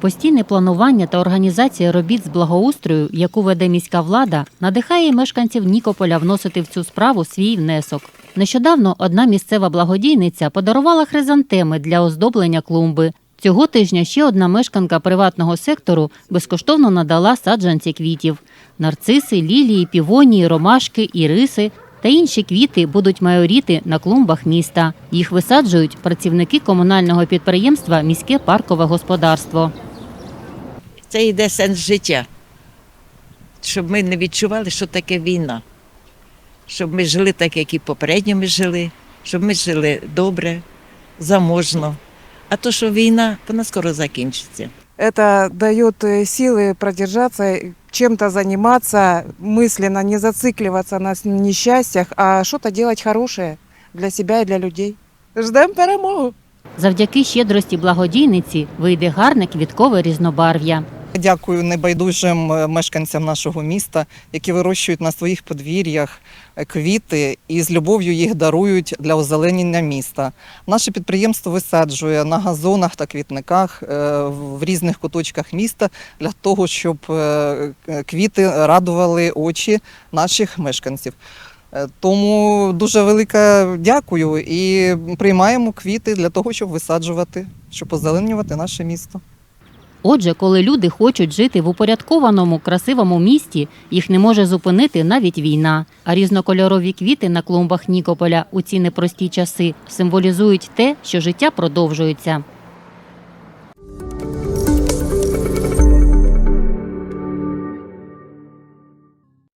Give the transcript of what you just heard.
Постійне планування та організація робіт з благоустрою, яку веде міська влада, надихає мешканців Нікополя вносити в цю справу свій внесок. Нещодавно одна місцева благодійниця подарувала хризантеми для оздоблення клумби. Цього тижня ще одна мешканка приватного сектору безкоштовно надала саджанці квітів. Нарциси, лілії, півонії, ромашки, іриси та інші квіти будуть майоріти на клумбах міста. Їх висаджують працівники комунального підприємства Міське паркове господарство. Це йде сенс життя. Щоб ми не відчували, що таке війна. Щоб ми жили так, як і попередньо ми жили, щоб ми жили добре, заможно. А то, що війна, вона скоро закінчиться. Это дает э, силы продержаться, чем-то заниматься, мысленно не зацикливаться на с- несчастьях, а что-то делать хорошее для себя и для людей. Ждем перемогу. Завдяки щедрості благодійниці вийде гарне квіткове різнобарв'я. Дякую небайдужим е, мешканцям нашого міста, які вирощують на своїх подвір'ях е, квіти і з любов'ю їх дарують для озеленення міста. Наше підприємство висаджує на газонах та квітниках е, в різних куточках міста для того, щоб квіти радували очі наших мешканців. Тому дуже велике дякую і приймаємо квіти для того, щоб висаджувати, щоб озеленювати наше місто. Отже, коли люди хочуть жити в упорядкованому, красивому місті, їх не може зупинити навіть війна. А різнокольорові квіти на клумбах Нікополя у ці непрості часи символізують те, що життя продовжується.